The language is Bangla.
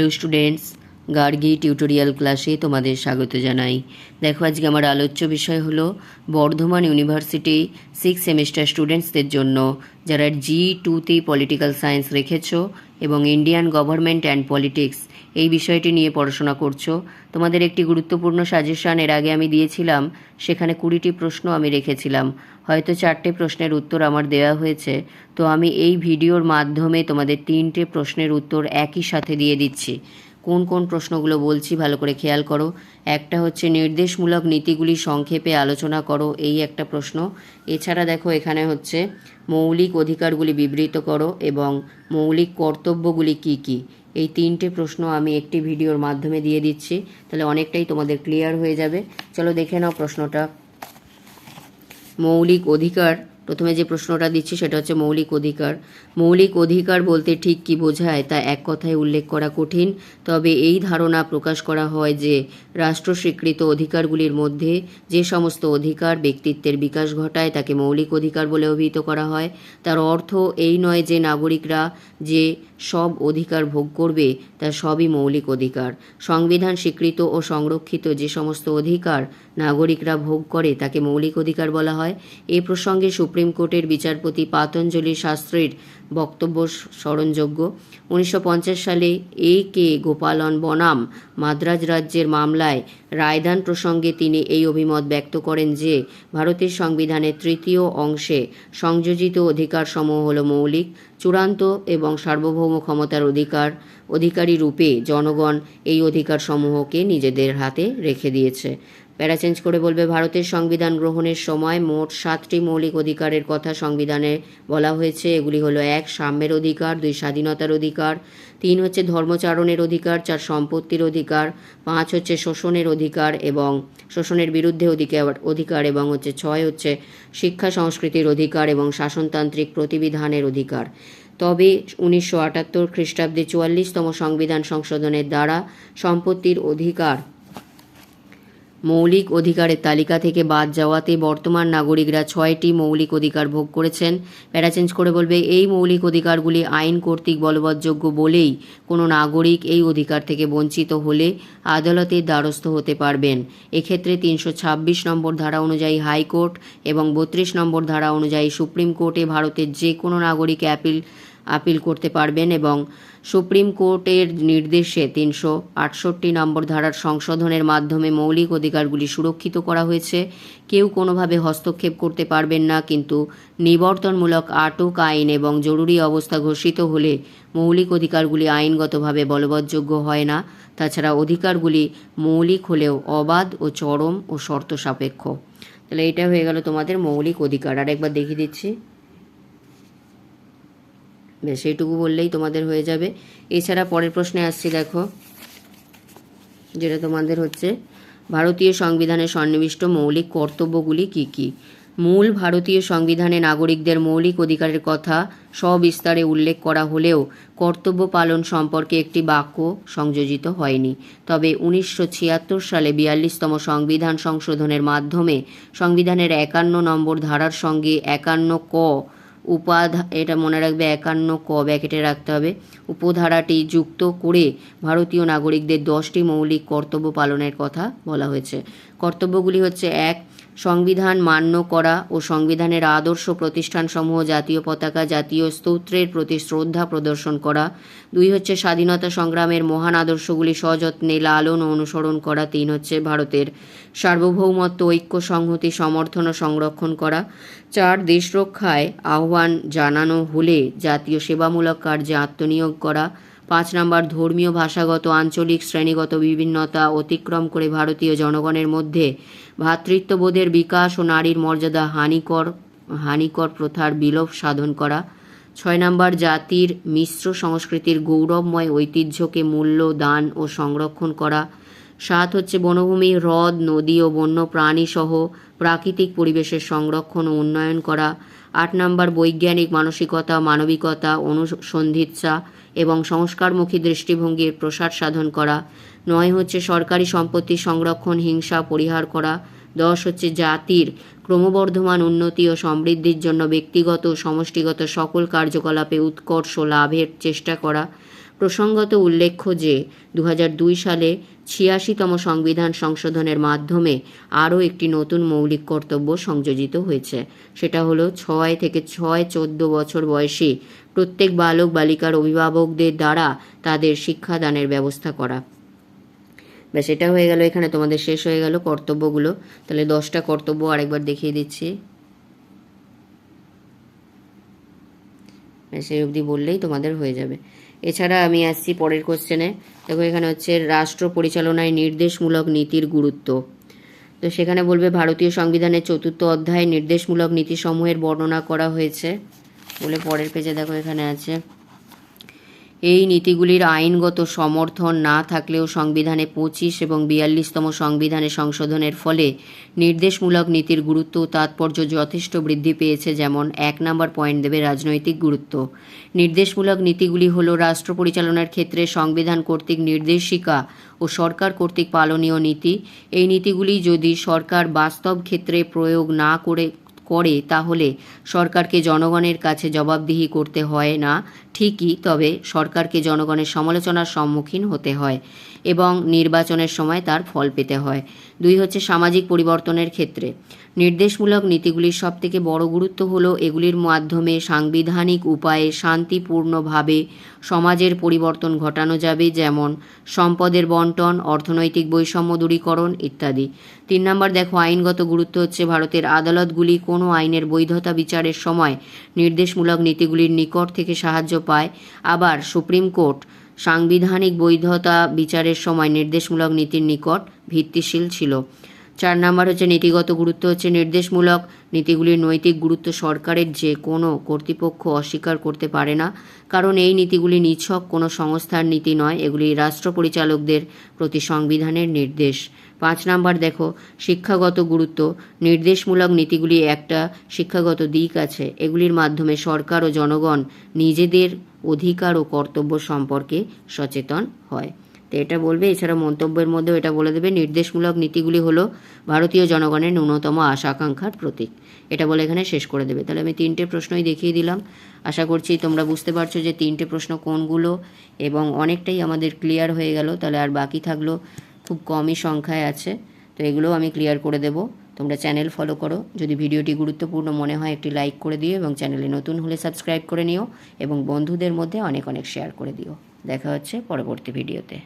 to students. গার্গি টিউটোরিয়াল ক্লাসে তোমাদের স্বাগত জানাই। দেখো, আজকে আমার আলোচ্য বিষয় হলো বর্ধমান ইউনিভার্সিটি সিক্স সেমিস্টার স্টুডেন্টসদের জন্য, যারা জি টুতে পলিটিক্যাল সায়েন্স রেখেছো এবং ইন্ডিয়ান গভর্নমেন্ট অ্যান্ড পলিটিক্স এই বিষয়টি নিয়ে পড়াশোনা করছ। তোমাদের একটি গুরুত্বপূর্ণ সাজেশন এর আগে আমি দিয়েছিলাম, সেখানে কুড়িটি প্রশ্ন আমি রেখেছিলাম। হয়তো চারটে প্রশ্নের উত্তর আমার দেওয়া হয়েছে, তো আমি এই ভিডিওর মাধ্যমে তোমাদের তিনটে প্রশ্নের উত্তর একই সাথে দিয়ে দিচ্ছি। কোন কোন প্রশ্নগুলো বলছি ভালো করে খেয়াল করো। একটা হচ্ছে নির্দেশমূলক নীতিগুলি সংক্ষেপে আলোচনা করো, এই একটা প্রশ্ন। এছাড়া দেখো এখানে হচ্ছে মৌলিক অধিকারগুলি বিবৃত করো এবং মৌলিক কর্তব্যগুলি কি কি। এই তিনটে প্রশ্ন আমি একটি ভিডিওর মাধ্যমে দিয়ে দিচ্ছি, তাহলে অনেকটাই তোমাদের ক্লিয়ার হয়ে যাবে। চলো দেখে নাও প্রশ্নটা। মৌলিক অধিকার প্রথমে যে প্রশ্নটা দিচ্ছি সেটা হচ্ছে মৌলিক অধিকার। মৌলিক অধিকার বলতে ঠিক কি বোঝায় তা এক কথায় উল্লেখ করা কঠিন। তবে এই ধারণা প্রকাশ করা হয় যে রাষ্ট্র স্বীকৃত অধিকারগুলির মধ্যে যে সমস্ত অধিকার ব্যক্তিত্বের বিকাশ ঘটায় তাকে মৌলিক অধিকার বলে অভিহিত করা হয়। তার অর্থ এই নয় যে নাগরিকরা যে সব অধিকার ভোগ করবে, তা সবই মৌলিক অধিকার। সংবিধান স্বীকৃত ও সংরক্ষিত যে সমস্ত অধিকার নাগরিকরা ভোগ করে, তাকে মৌলিক অধিকার বলা হয়। এ প্রসঙ্গে সুপ্রিম কোর্টের বিচারপতি পাতঞ্জলি শাস্ত্রীর বক্তব্য স্মরণযোগ্য। উনিশশো পঞ্চাশ সালে এ কে গোপালন বনাম মাদ্রাজ রাজ্যের মামলায় রায়দান প্রসঙ্গে তিনি এই অভিমত ব্যক্ত করেন যে, ভারতের সংবিধানের তৃতীয় অংশে সংযোজিত অধিকারসমূহ হল মৌলিক, চূড়ান্ত এবং সার্বভৌম ক্ষমতার অধিকার, অধিকারী রূপে জনগণ এই অধিকারসমূহকে নিজেদের হাতে রেখে দিয়েছে। প্যারা চেঞ্জ করে বলবে, ভারতের সংবিধান গ্রহণের সময় মোট সাতটি মৌলিক অধিকারের কথা সংবিধানে বলা হয়েছে। এগুলি হলো, এক, সাম্যের অধিকার, দুই, স্বাধীনতার অধিকার, তিন হচ্ছে ধর্মচারণের অধিকার, চার, সম্পত্তির অধিকার, পাঁচ হচ্ছে শোষণের অধিকার এবং শোষণের বিরুদ্ধে অধিকার অধিকার এবং হচ্ছে ছয় হচ্ছে শিক্ষা সংস্কৃতির অধিকার এবং শাসনতান্ত্রিক প্রতিবিধানের অধিকার। তবে উনিশশো আটাত্তর খ্রিস্টাব্দে চুয়াল্লিশতম সংবিধান সংশোধনের দ্বারা সম্পত্তির অধিকার মৌলিক অধিকারের তালিকা থেকে বাদ যাওয়াতে বর্তমান নাগরিকরা ছয়টি মৌলিক অধিকার ভোগ করেছেন। প্যারাচেঞ্জ করে বলবে, এই মৌলিক অধিকারগুলি আইন কর্তৃক বলবৎযোগ্য বলেই কোনো নাগরিক এই অধিকার থেকে বঞ্চিত হলে আদালতের দ্বারস্থ হতে পারবেন। এক্ষেত্রে তিনশো ছাব্বিশ নম্বর ধারা অনুযায়ী হাইকোর্ট এবং বত্রিশ নম্বর ধারা অনুযায়ী সুপ্রিম কোর্টে ভারতের যে কোনো নাগরিক অ্যাপিল আপিল করতে পারবেন এবং সুপ্রিম কোর্টের নির্দেশে তিনশো আটষট্টি নম্বর ধারার সংশোধনের মাধ্যমে মৌলিক অধিকারগুলি সুরক্ষিত করা হয়েছে। কেউ কোনোভাবে হস্তক্ষেপ করতে পারবেন না, কিন্তু নিবর্তনমূলক আটক আইন এবং জরুরি অবস্থা ঘোষিত হলে মৌলিক অধিকারগুলি আইনগতভাবে বলবৎযোগ্য হয় না। তাছাড়া অধিকারগুলি মৌলিক হলেও অবাধ ও চরম ও শর্ত সাপেক্ষ। তাহলে এটা হয়ে গেল তোমাদের মৌলিক অধিকার। আর একবার দেখিয়ে দিচ্ছি। বেশ এইটুকু বললেই তোমাদের হয়ে যাবে। এছাড়া পরের প্রশ্নে আসছি, দেখো, যেটা তোমাদের হচ্ছে, ভারতীয় সংবিধানে সন্নিবিষ্ট মৌলিক কর্তব্যগুলি কি কি? মূল ভারতীয় সংবিধানে নাগরিকদের মৌলিক অধিকারের কথা সবিস্তারে উল্লেখ করা হলেও কর্তব্য পালন সম্পর্কে একটি বাক্য সংযোজিত হয়নি। তবে উনিশশো ছিয়াত্তর সালে বিয়াল্লিশতম সংবিধান সংশোধনের মাধ্যমে সংবিধানের একান্ন নম্বর ধারার সঙ্গে একান্ন ক উপাধা এটা মনে রাখবে একান্ন ক ব্যাকেটে রাখতে হবে। উপধারাটি যুক্ত করে ভারতীয় নাগরিকদের দশটি মৌলিক কর্তব্য পালনের কথা বলা হয়েছে। কর্তব্যগুলি হচ্ছে, এক সংবিধান মান্য করা ও সংবিধানের আদর্শ প্রতিষ্ঠানসমূহ, জাতীয় পতাকা, জাতীয় স্তোত্রের প্রতি শ্রদ্ধা প্রদর্শন করা। দুই হচ্ছে স্বাধীনতা সংগ্রামের মহান আদর্শগুলি সযত্নে লালন ও অনুসরণ করা। তিন হচ্ছে ভারতের সার্বভৌমত্ব, ঐক্য, সংহতি, সমর্থন ও সংরক্ষণ করা। চার, দেশ রক্ষায় আহ্বান জানানো হলে জাতীয় সেবামূলক কার্যে আত্মনিয়োগ করা। পাঁচ নম্বর ধর্মীয়, ভাষাগত, আঞ্চলিক শ্রেণীগত বিভিন্নতা অতিক্রম করে ভারতীয় জনগণের মধ্যে ভ্রাতৃত্ববোধের বিকাশ ও নারীর মর্যাদা হানিকর হানিকর প্রথার বিলোপ সাধন করা। ছয় নম্বর, জাতির মিশ্র সংস্কৃতির গৌরবময় ঐতিহ্যকে মূল্য, দান ও সংরক্ষণ করা। সাত হচ্ছে বনভূমি, হ্রদ, নদী ও বন্য প্রাণী সহ প্রাকৃতিক পরিবেশের সংরক্ষণ ও উন্নয়ন করা। আট নম্বর, বৈজ্ঞানিক মানসিকতা, মানবিকতা অনুসন্ধিৎসা এবং সংস্কারমুখী দৃষ্টিভঙ্গির প্রসার সাধন করা। নয় হচ্ছে সরকারি সম্পত্তি সংরক্ষণ, হিংসা পরিহার করা। দশ হচ্ছে জাতির ক্রমবর্ধমান উন্নতি ও সমৃদ্ধির জন্য ব্যক্তিগত ও সমষ্টিগত সকল কার্যকলাপে উৎকর্ষ লাভের চেষ্টা করা। প্রসঙ্গত উল্লেখ্য যে দু হাজার দুই সালে ছিয়াশিতম সংবিধান সংশোধনের মাধ্যমে আরও একটি নতুন মৌলিক কর্তব্য সংযোজিত হয়েছে। সেটা হলো ছয় থেকে ছয় চোদ্দ বছর বয়সী প্রত্যেক বালক, বালিকার অভিভাবকদের দ্বারা তাদের শিক্ষাদানের ব্যবস্থা করা। ব্যাস, এটা হয়ে গেল, এখানে তোমাদের শেষ হয়ে গেল কর্তব্যগুলো। তাহলে দশটা কর্তব্য আরেকবার দেখিয়ে দিচ্ছি। সেই অবধি বললেই তোমাদের হয়ে যাবে। এছাড়া আমি আসছি পরের কোশ্চেনে দেখো, এখানে হচ্ছে রাষ্ট্র পরিচালনায় নির্দেশমূলক নীতির গুরুত্ব। তো সেখানে বলবে, ভারতীয় সংবিধানের চতুর্থ অধ্যায় নির্দেশমূলক নীতিসমূহের বর্ণনা করা হয়েছে। বলে পরের পেজে দেখো, এখানে আছে। এই নীতিগুলির আইনগত সমর্থন না থাকলেও সংবিধানে পঁচিশ এবং বিয়াল্লিশতম সংবিধানে সংশোধনের ফলে নির্দেশমূলক নীতির গুরুত্ব ও তাৎপর্য যথেষ্ট বৃদ্ধি পেয়েছে, যেমন এক নম্বর পয়েন্ট দেবে রাজনৈতিক গুরুত্ব। নির্দেশমূলক নীতিগুলি হল রাষ্ট্র পরিচালনার ক্ষেত্রে সংবিধান কর্তৃক নির্দেশিকা ও সরকার কর্তৃক পালনীয় নীতি। এই নীতিগুলি যদি সরকার বাস্তব ক্ষেত্রে প্রয়োগ না করে করে, তাহলে সরকারকে জনগণের কাছে জবাবদিহি করতে হয় না। ঠিকই, তবে সরকারকে জনগণের সমালোচনার সম্মুখীন হতে হয়। এবং নির্বাচনের সময় তার ফল পেতে হয়। দুই হচ্ছে সামাজিক পরিবর্তনের ক্ষেত্রে। নির্দেশমূলক নীতিগুলির সবথেকে বড় গুরুত্ব হলো এগুলির মাধ্যমে সাংবিধানিক উপায়ে শান্তিপূর্ণভাবে সমাজের পরিবর্তন ঘটানো যাবে, যেমন সম্পদের বন্টন, অর্থনৈতিক বৈষম্য দূরীকরণ ইত্যাদি। তিন নম্বর, দেখো, আইনগত গুরুত্ব হচ্ছে ভারতের আদালতগুলি কোনো আইনের বৈধতা বিচারের সময় নির্দেশমূলক নীতিগুলির নিকট থেকে সাহায্য পায়। আবার সুপ্রিম কোর্ট সাংবিধানিক বৈধতা বিচারের সময় নির্দেশমূলক নীতির নিকট ভিত্তিশীল ছিল। চার নাম্বার হচ্ছে নীতিগত গুরুত্ব হচ্ছে নির্দেশমূলক। নীতিগুলির নৈতিক গুরুত্ব সরকারের যে কোনো কর্তৃপক্ষ অস্বীকার করতে পারে না। কারণ এই নীতিগুলি নিছক কোনো সংস্থার নীতি নয়। এগুলি রাষ্ট্র পরিচালকদের প্রতি সংবিধানের নির্দেশ। পাঁচ নাম্বার দেখো, শিক্ষাগত গুরুত্ব। নির্দেশমূলক নীতিগুলি একটা, শিক্ষাগত দিক আছে। এগুলির মাধ্যমে সরকার ও জনগণ নিজেদের অধিকার ও কর্তব্য সম্পর্কে সচেতন হয়। তো এটা বলবে, এছাড়া মন্তব্যের মধ্যেও এটা বলে দেবে, নির্দেশমূলক নীতিগুলি হলো ভারতীয় জনগণের ন্যূনতম আশা আকাঙ্ক্ষার প্রতীক। এটা বলে এখানে শেষ করে দেবে। তাহলে আমি তিনটে প্রশ্নই দেখিয়ে দিলাম। আশা করছি তোমরা বুঝতে পারছ যে তিনটে প্রশ্ন কোনগুলো, এবং অনেকটাই আমাদের ক্লিয়ার হয়ে গেল। তাহলে আর বাকি থাকল খুব কমই সংখ্যায় আছে। তো এগুলোও আমি ক্লিয়ার করে দেব। তোমরা চ্যানেল ফলো করো। যদি ভিডিওটি গুরুত্বপূর্ণ মনে হয়, একটি লাইক করে দিও এবং চ্যানেলে নতুন হলে সাবস্ক্রাইব করে নিও এবং বন্ধুদের মধ্যে অনেক অনেক শেয়ার করে দিও। দেখা হচ্ছে পরবর্তী ভিডিওতে